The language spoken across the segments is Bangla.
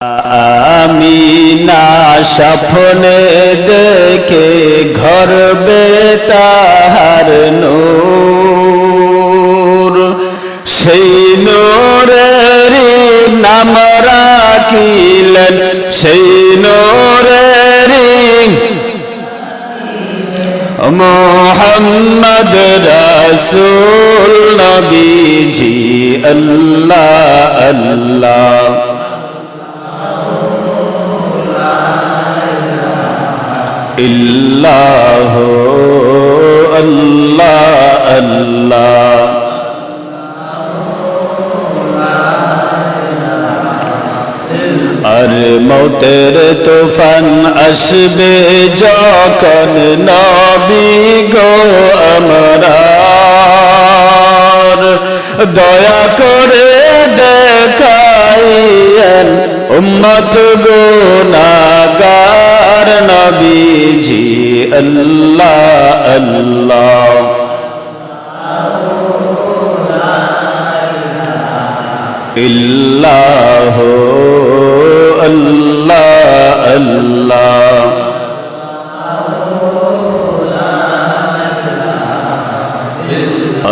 আমি না স্বপ্নে দেখে ঘর বেতাহার নূর। সেই নূরের নাম রাখিলেন, সেই নূরের মোহাম্মদ রসুল নবীজি, আল্লাহ আল্লাহ। ইল্লাহ আল্লাহ আল্লাহ। আর মৌতের তুফান আসবে যখন নবী গো আমরার। দয়া করে দেখাইয়েন উম্মত গো আল্লাহ আল্লাহ। ইল্লাহ আল্লাহ আল্লাহ।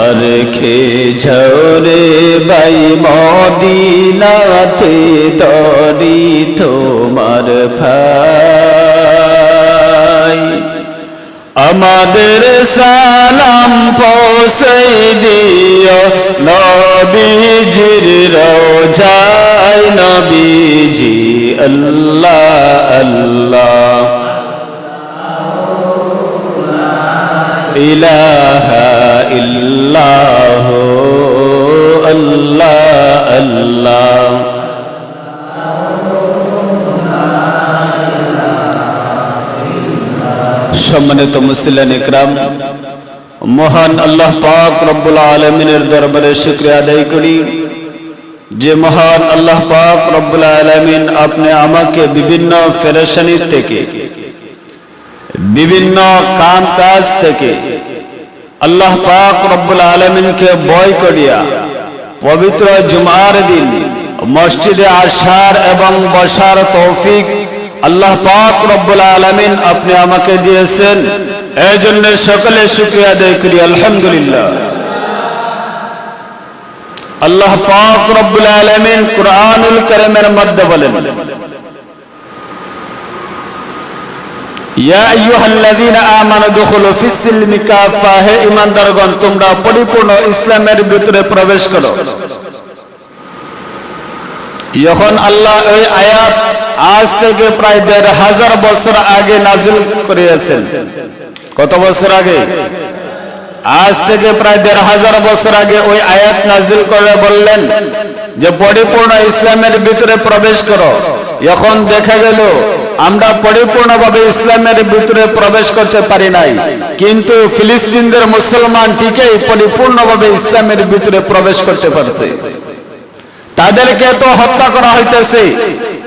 আর খে ঝরে বাই মদিনাতে তরি তোমার ভাই আমাদের সালাম পৌঁছে দিও। নবীজির রোজায় নবীজি আল্লাহ আল্লাহ। ইলাহা ইল্লাহ আল্লাহ আল্লাহ। সম্মানিত মুসলিম ইকরাম, মহান আল্লাহ পাক রব্বুল আলমিনের দরবারে শুক্রিয়া আদায় করি যে মহান আল্লাহ পাক রব্বুল আলমিন আপনি আমাকে বিভিন্ন ফেরেশানি থেকে, বিভিন্ন কাম কাজ থেকে আল্লাহ পাক রব্বুল আলমিনকে বয় করিয়া পবিত্র জুমার দিন মসজিদে আসার এবং বসার তৌফিক আল্লাহ পাক রব্বুল আলমিন আপনি আমাকে দিয়েছেন। এই জন্য সকলে শুক্রিয়া আদায় করি, আলহামদুলিল্লাহ। আল্লাহ পাক রব্বুল আলমিন কুরআনুল করিমের মধ্যে বলেন, ইয়া আইয়ুহাল্লাযীনা আমানু দুখুলু ফিস-সিলমি কাফা হে ঈমানদারগণ, তোমরা পরিপূর্ণ ইসলামের ভিতরে প্রবেশ করো। যখন আল্লাহ এই আয়াত আজ থেকে প্রায় দেড় হাজার বছর আগে নাজিল করিয়েছেন। কত বছর আগে? আজ থেকে প্রায় দেড় হাজার বছর আগে ওই আয়াত নাজিল করে বললেন যে, পরিপূর্ণ ইসলামের ভিতরে প্রবেশ করো। এখন দেখা গেল, আমরা পরিপূর্ণভাবে ইসলামের ভিতরে প্রবেশ করতে পারি নাই। কিন্তু ফিলিস্তিনদের মুসলমান ঠিকই পরিপূর্ণভাবে ইসলামের ভিতরে প্রবেশ করতে পারছে। তাদেরকে এত হত্যা করা হইতেছে,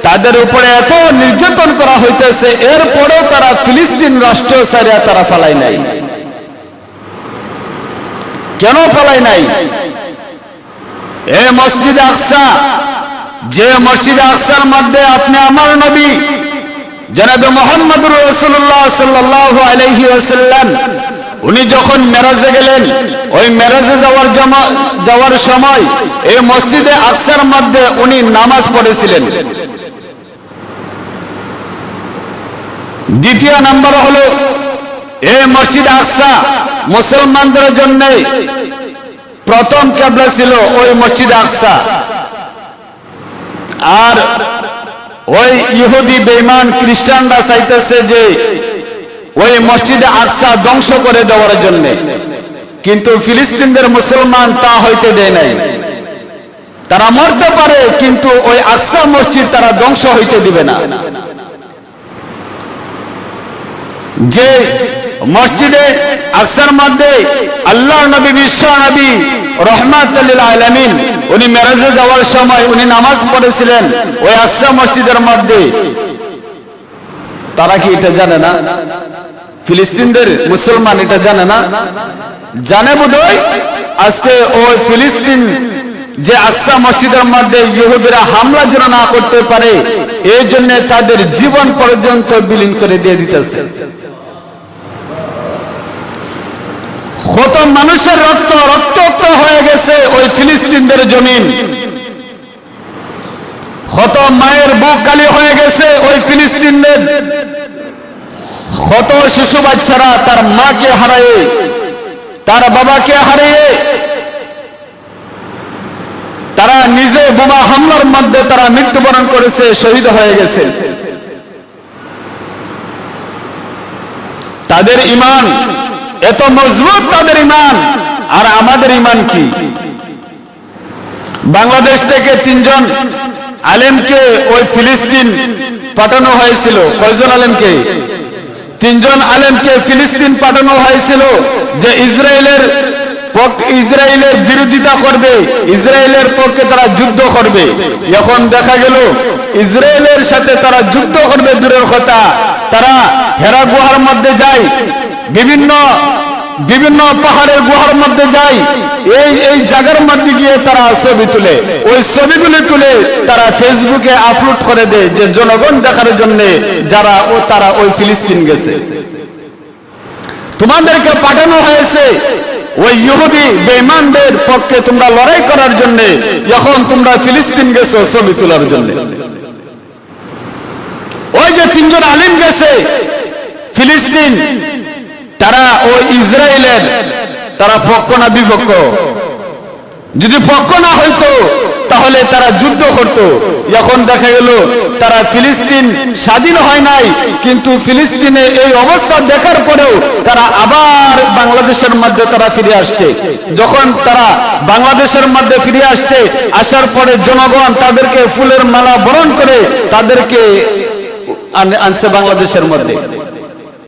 তাদের উপরে এত নির্যাতন করা হইতেছে, এরপরেও তারা ফিলিস্তিন রাষ্ট্র সারিয়া তারা ফালাই নাই। কেন ফালাই নাই? এ মসজিদ আকসা, যে মসজিদ আকসার মধ্যে আপনি আমার নবী, জনাবে মোহাম্মদুর রসুল্লাহ সাল্লাহ আলহি উনি যখন মেরাজে গেলেন, ওই মেরাজে যাওয়ার যাওয়ার সময় এই মসজিদে আকসার মধ্যে উনি নামাজ পড়েছিলেন। দ্বিতীয় নাম্বার হলো এই মসজিদ আকসা মুসলমানদের জন্য প্রথম কেবলা ছিল ওই মসজিদ আকসা। আর ওই ইহুদি বেইমান খ্রিস্টানরা চাইতেছে যে ওই মসজিদে আকসা ধ্বংস করে দেওয়ার জন্য। কিন্তু ফিলিস্তিনদের মুসলমান তা হইতে দেয় নাই। তারা মরতে পারে, কিন্তু ওই আকসা মসজিদ তারা ধ্বংস হইতে দিবে না। যে মসজিদে আকসার মধ্যে আল্লাহ নবী বিশ্ব রহমাত আলমিন, উনি মেরাজে যাওয়ার সময় উনি নামাজ পড়েছিলেন, ওই আকসা মসজিদের মধ্যে। তারা কি এটা জানে না? ফিলিস্তিনদের মুসলমান এটা জানে না? জানে বোধহয়? আজকে ওই ফিলিস্তিন যে আকসা মসজিদের মধ্যে ইহুদিরা হামলা যেন না করতে পারে, এই জন্য তাদের জীবন পর্যন্ত বিলীন করে দিয়ে দিতেছে। কত মানুষের রক্ত, রক্তাক্ত হয়ে গেছে ওই ফিলিস্তিনদের জমিন। কত মায়ের বুক কালি হয়ে গেছে ওই ফিলিস্তিনদের। কত শিশু বাচ্চারা তার মাকে হারায়ে, তার বাবাকে হারিয়ে তারা নিজে বোমা হামলার মধ্যে তারা মৃত্যুবরণ করেছে, শহীদ হয়ে গেছে। তাদের ইমান এত মজবুত, তাদের ইমান। আর আমাদের ইমান কি? বাংলাদেশ থেকে তিনজন আলেমকে ওই ফিলিস্তিন পাঠানো হয়েছিল। কয়জন আলেমকে? তিনজন আলেমকে ফিলিস্তিন পাঠানো হয়েছিল যে ইসরায়েলের ইসরায়েলের বিরোধিতা করবে, ইসরায়েলের পক্ষে তারা যুদ্ধ করবে। এখন দেখা গেল, ইসরায়েলের সাথে তারা যুদ্ধ করবে দূরের কথা। তারা হেরা গুহার মধ্যে যায়। বিভিন্ন বিভিন্ন পাহাড়ের গুহার মধ্যে যায় এই এই জায়গার মধ্যে গিয়ে তারা ছবি তুলে। ওই ছবিগুলি তুলে তারা ফেসবুকে আপলোড করে দেয় যে জনগণ দেখার জন্য যারা ও তারা ওই ফিলিস্তিন গেছে। তোমাদেরকে পাঠানো হয়েছে, ওই ইহুদি বেঈমানদের পক্ষে তোমরা লড়াই করার জন্য, এখন তোমরা ফিলিস্তিন গেছো ছবি তোলার জন্য। ওই যে তিনজন আলিম গেছে, ফিলিস্তিন তারা ওই ইসরায়েলের তারা পক্ষ না বিপক্ষ। যদি পক্ষ না হইতো, তাহলে তারা যুদ্ধ করত। এখন দেখা গেল, তারা ফিলিস্তিন স্বাধীন হয় নাই, কিন্তু ফিলিস্তিনে এই অবস্থা দেখার পরেও তারা আবার বাংলাদেশের মধ্যে তারা ফিরে আসছে। যখন তারা বাংলাদেশের মধ্যে ফিরে আসছে, আসার পরে জনগণ তাদেরকে ফুলের মালা বরণ করে তাদেরকে আনছে বাংলাদেশের মধ্যে।